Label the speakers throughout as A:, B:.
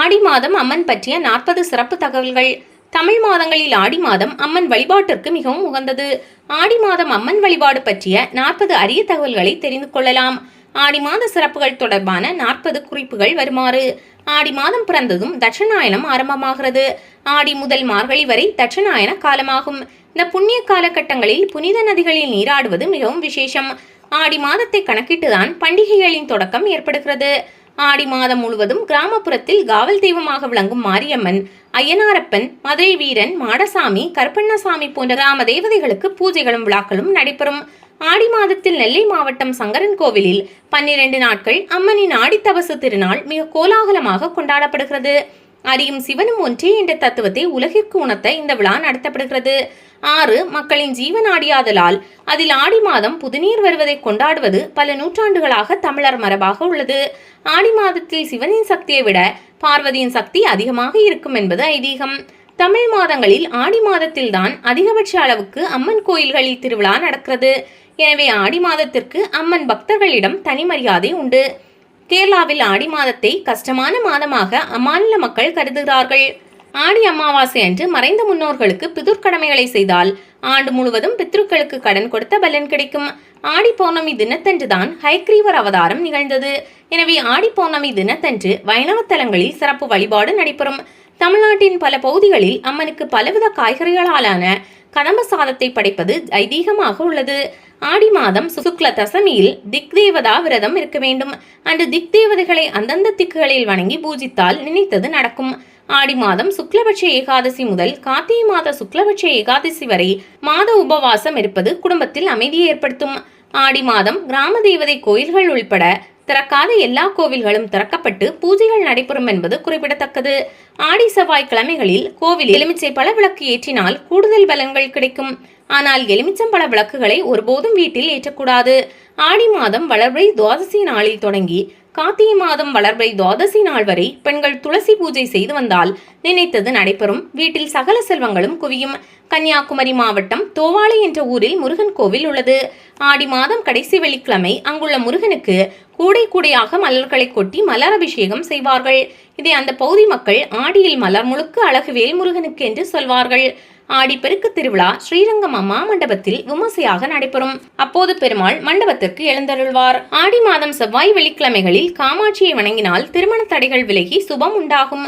A: ஆடி மாதம் அம்மன் பற்றிய நாற்பது சிறப்பு தகவல்கள். தமிழ் மாதங்களில் ஆடி மாதம் அம்மன் வழிபாட்டிற்கு மிகவும் உகந்தது. ஆடி மாதம் அம்மன் வழிபாடு பற்றிய நாற்பது அரிய தகவல்களை தெரிந்து கொள்ளலாம். ஆடி மாத சிறப்புகள் தொடர்பான நாற்பது குறிப்புகள் வருமாறு. ஆடி மாதம் பிறந்ததும் தட்சநாயனம் ஆரம்பமாகிறது. ஆடி முதல் மார்கழி வரை தட்சநாயன காலமாகும். இந்த புண்ணிய காலகட்டங்களில் புனித நதிகளில் நீராடுவது மிகவும் விசேஷம். ஆடி மாதத்தை கணக்கிட்டுதான் பண்டிகைகளின் தொடக்கம் ஏற்படுகிறது. ஆடி மாதம் முழுவதும் கிராமப்புறத்தில் காவல் தெய்வமாக விளங்கும் மாரியம்மன் ஐயனாரப்பன் மதுரை வீரன் மாடசாமி கருப்பண்ணசாமி போன்ற கிராம தேவதைகளுக்கு பூஜைகளும் விழாக்களும் நடைபெறும். ஆடி மாதத்தில் நெல்லை மாவட்டம் சங்கரன் கோவிலில் பன்னிரண்டு நாட்கள் அம்மனின் ஆடித்தபசு திருநாள் மிக கோலாகலமாக கொண்டாடப்படுகிறது. அறியும் சிவனும் ஒன்றே என்ற தத்துவத்தை உலகிற்கு உணர்த்த இந்த விழா நடத்தப்படுகிறது. ஆறு மக்களின் ஜீவன் ஆடியாதலால் அதில் ஆடி மாதம் புதுநீர் வருவதை கொண்டாடுவது பல நூற்றாண்டுகளாக தமிழர் மரபாக உள்ளது. ஆடி மாதத்தில் சிவனின் சக்தியை விட பார்வதியின் சக்தி அதிகமாக இருக்கும் என்பது ஐதீகம். தமிழ் மாதங்களில் ஆடி மாதத்தில்தான் அதிகபட்ச அளவுக்கு அம்மன் கோயில்களில் திருவிழா நடக்கிறது. எனவே ஆடி மாதத்திற்கு அம்மன் பக்தர்களிடம் தனி மரியாதை உண்டு. கேரளாவில் ஆடி மாதத்தை கஷ்டமான மாதமாக அம்மாநில மக்கள் கருதுகிறார்கள். ஆடி அமாவாசை அன்று மறைந்த முன்னோர்களுக்கு பிதுர்க்கடமைகளை செய்தால் ஆண்டு முழுவதும் பித்ருக்களுக்கு கடன் கொடுத்த பலன் கிடைக்கும். ஆடி பௌர்ணமி தினத்தன்றுதான் ஹைக்ரீவர் அவதாரம் நிகழ்ந்தது. எனவே ஆடி பௌர்ணமி தினத்தன்று வைணவ தலங்களில் சிறப்பு வழிபாடு நடைபெறும். தமிழ்நாட்டின் பல பகுதிகளில் அம்மனுக்கு பலவித காய்கறிகளாலான கதம்ப சாதத்தை படைப்பது ஐதீகமாக உள்ளது. ஆடி மாதம் சுக்ல தசமியில் திக் தேவதா விரதம் இருக்க வேண்டும். அன்று திக் தேவதைகளை அந்தந்த திக்குகளில் வணங்கி பூஜித்தால் நினைத்தது நடக்கும். ஆடி மாதம் சுக்லபட்ச ஏகாதசி முதல் கார்த்திகை மாத சுக்லபட்ச ஏகாதசி வரை மாத உபவாசம் இருப்பது குடும்பத்தில் அமைதியை ஏற்படுத்தும். ஆடி மாதம் கிராம தேவதை கோயில்கள் உள்பட திறக்காத எல்லா கோவில்களும் திறக்கப்பட்டு பூஜைகள் நடைபெறும் என்பது குறிப்பிடத்தக்கது. ஆடி செவ்வாய் கிழமைகளில் கோவில் எலுமிச்சை பல விளக்கு ஏற்றினால் கூடுதல் பலன்கள் கிடைக்கும். ஆனால் எலுமிச்சம்பழ விளக்குகளை ஒருபோதும் வீட்டில் ஏற்றக்கூடாது. ஆடி மாதம் வளர்பிறை துவாதசி நாளில் தொடங்கி கார்த்திகை மாதம் வளர்வை துவாதசி நாள் வரை பெண்கள் துளசி பூஜை செய்து வந்தால் நினைத்தது நடைபெறும். வீட்டில் சகல செல்வங்களும் குவியும். கன்னியாகுமரி மாவட்டம் தோவாளை என்ற ஊரில் முருகன் கோவில் உள்ளது. ஆடி மாதம் கடைசி வெள்ளிக்கிழமை அங்குள்ள முருகனுக்கு கூடை கூடையாக மலர்களை கொட்டி மலர் அபிஷேகம் செய்வார்கள். இதை அந்த பகுதி மக்கள் ஆடியில் மலர் முழுக்க அழகுவேல் முருகனுக்கு என்று சொல்வார்கள். ஆடிப்பெருக்கு திருவிழா ஸ்ரீரங்கம் அம்மா மண்டபத்தில் விமர்சையாக நடைபெறும். அப்போது பெருமாள் மண்டபத்திற்கு எழுந்தருள்வார். ஆடி மாதம் செவ்வாய் வெள்ளிக்கிழமைகளில் காமாட்சியை வணங்கினால் திருமண தடைகள் விலகி சுபம் உண்டாகும்.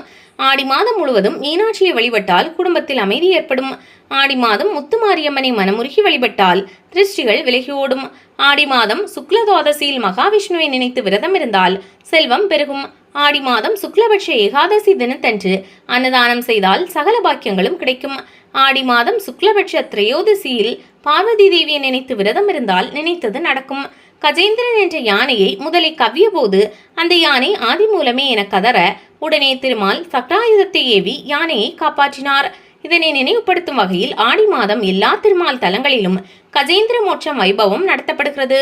A: ஆடி மாதம் முழுவதும் மீனாட்சியை வழிபட்டால் குடும்பத்தில் அமைதி ஏற்படும். ஆடி மாதம் முத்துமாரியம்மனை மனமுருகி வழிபட்டால் திருஷ்டிகள் விலகி ஓடும். ஆடி மாதம் சுக்லதோதசியில் மகாவிஷ்ணுவை நினைத்து விரதம் இருந்தால் செல்வம் பெருகும். ஆடி மாதம் சுக்லபட்ச ஏகாதசி தினத்தன்று அன்னதானம் செய்தால் சகல பாக்கியங்களும் கிடைக்கும். ஆடி மாதம் சுக்லபட்ச திரையோதசியில் பார்வதி தேவியை நினைத்து விரதம் இருந்தால் நினைத்தது நடக்கும். கஜேந்திரன் என்ற யானையை முதலில் கவ்விய போது அந்த யானை ஆதி மூலமே என கதற உடனே திருமால் சக்ராயுதத்தை ஏவி யானையை காப்பாற்றினார். இதனை நினைவுபடுத்தும் வகையில் ஆடி மாதம் எல்லா திருமால் தலங்களிலும் கஜேந்திர மோட்சம் வைபவம் நடத்தப்படுகிறது.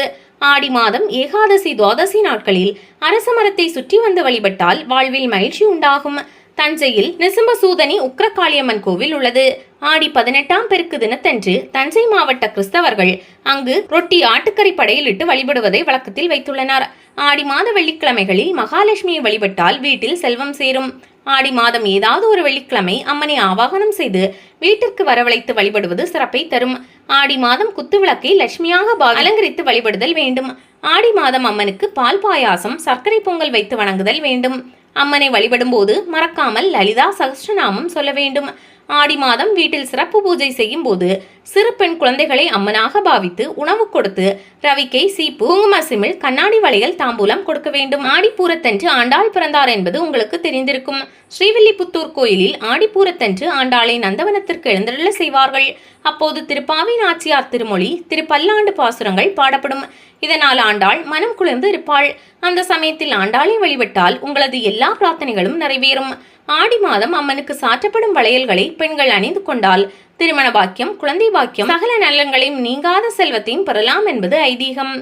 A: ஆடி மாதம் ஏகாதசி துவாதசி நாட்களில் அரச மரத்தை சுற்றி வந்து வழிபட்டால் வாழ்வில் மகிழ்ச்சி உண்டாகும். தஞ்சையில் நிசும்பசூதனி உக்ரகாளியம்மன் கோவில் உள்ளது. ஆடி பதினெட்டாம் பெருக்கு தினத்தன்று தஞ்சை மாவட்ட கிறிஸ்தவர்கள் அங்கு ரொட்டி ஆட்டுக்கறி படையிலிட்டு வழிபடுவதை வழக்கத்தில் வைத்துள்ளனர். ஆடி மாத வெள்ளிக்கிழமைகளில் மகாலட்சுமியை வழிபட்டால் வீட்டில் செல்வம் சேரும். ஆடி மாதம் ஏதாவது ஒரு வெள்ளிக்கிழமை அம்மனை ஆவாகனம் செய்து வீட்டிற்கு வரவழைத்து வழிபடுவது சிறப்பை தரும். ஆடி மாதம் குத்துவிளக்கை லட்சுமியாக அலங்கரித்து வழிபடுதல் வேண்டும். ஆடி மாதம் அம்மனுக்கு பால் பாயாசம் சர்க்கரை பொங்கல் வைத்து வணங்குதல் வேண்டும். அம்மனை வழிபடும் போது மறக்காமல் லலிதா சகஸ்ரநாமம் சொல்ல வேண்டும். ஆடி மாதம் வீட்டில் சிறப்பு பூஜை செய்யும் போது சிறு பெண் குழந்தைகளை அம்மனாக பாவித்து உணவு கொடுத்து ரவிக்கை சீப்பு குங்கும சிமிழ் கண்ணாடி வளையல் தாம்பூலம் கொடுக்க வேண்டும். ஆடிப்பூரத்தன்று ஆண்டாள் பிறந்தார் என்பது உங்களுக்கு தெரிந்திருக்கும். ஸ்ரீவில்லிபுத்தூர் கோயிலில் ஆடிப்பூரத்தன்று ஆண்டாளை நந்தவனத்திற்கு எழுந்தருள செய்வார்கள். அப்போது திருப்பாவி நாச்சியார் திருமொழி திருப்பல்லாண்டு பாசுரங்கள் பாடப்படும். இதனால் ஆண்டாள் மனம் குளிர்ந்து இருப்பாள். அந்த சமயத்தில் ஆண்டாளை வழிபட்டால் உங்களது எல்லா பிரார்த்தனைகளும் நிறைவேறும். ஆடி மாதம் அம்மனுக்கு சாற்றப்படும் வளையல்களை பெண்கள் அணிந்து கொண்டால் திருமண பாக்கியம் குழந்தை பாக்கியம் சகல நலன்களையும் நீங்காத செல்வத்தையும் பெறலாம் என்பது ஐதீகம்.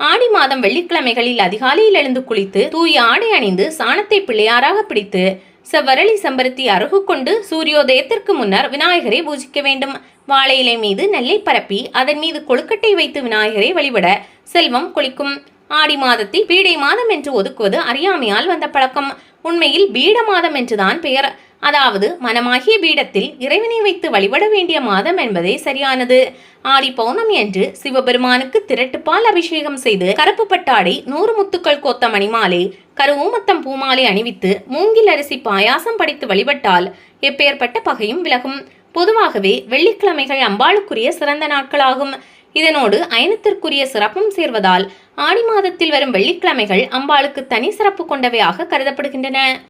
A: ஆடி மாதம் வெள்ளிக்கிழமைகளில் அதிகாலையில் எழுந்து குளித்து தூய ஆடை அணிந்து சாணத்தை பிள்ளையாராக பிடித்து செவ்வரளி செம்பருத்தி அருகு கொண்டு சூரியோதயத்திற்கு முன்னர் விநாயகரை பூஜிக்க வேண்டும். வாழை இலை மீது நெல்லை பரப்பி அதன் மீது கொழுக்கட்டை வைத்து விநாயகரை வழிபட செல்வம் கொளிக்கும். ஆடி மாதத்தை பீடை மாதம் என்று ஒதுக்குவது அறியாமையால் வந்த பழக்கம். உண்மையில் பீட மாதம் என்றுதான் பெயர். அதாவது மனமாகிய பீடத்தில் இறைவனை வைத்து வழிபட வேண்டிய மாதம் என்பதே சரியானது. ஆடி பௌர்ணமி அன்று சிவபெருமானுக்கு திரட்டுப்பால் அபிஷேகம் செய்து கருப்பு பட்டாடை நூறு முத்துக்கள் கோத்த மணிமாலை கருவூமத்தம் பூமாலை அணிவித்து மூங்கில் அரிசி பாயாசம் படைத்து வழிபட்டால் எப்பேற்பட்ட பகையும் விலகும். பொதுவாகவே வெள்ளிக்கிழமைகள் அம்பாளுக்குரிய சிறந்த நாட்களாகும். இதனோடு அயனத்திற்குரிய சிறப்பும் சேர்வதால் ஆடி மாதத்தில் வரும் வெள்ளிக்கிழமைகள் அம்பாளுக்கு தனி சிறப்பு கொண்டவையாக கருதப்படுகின்றன.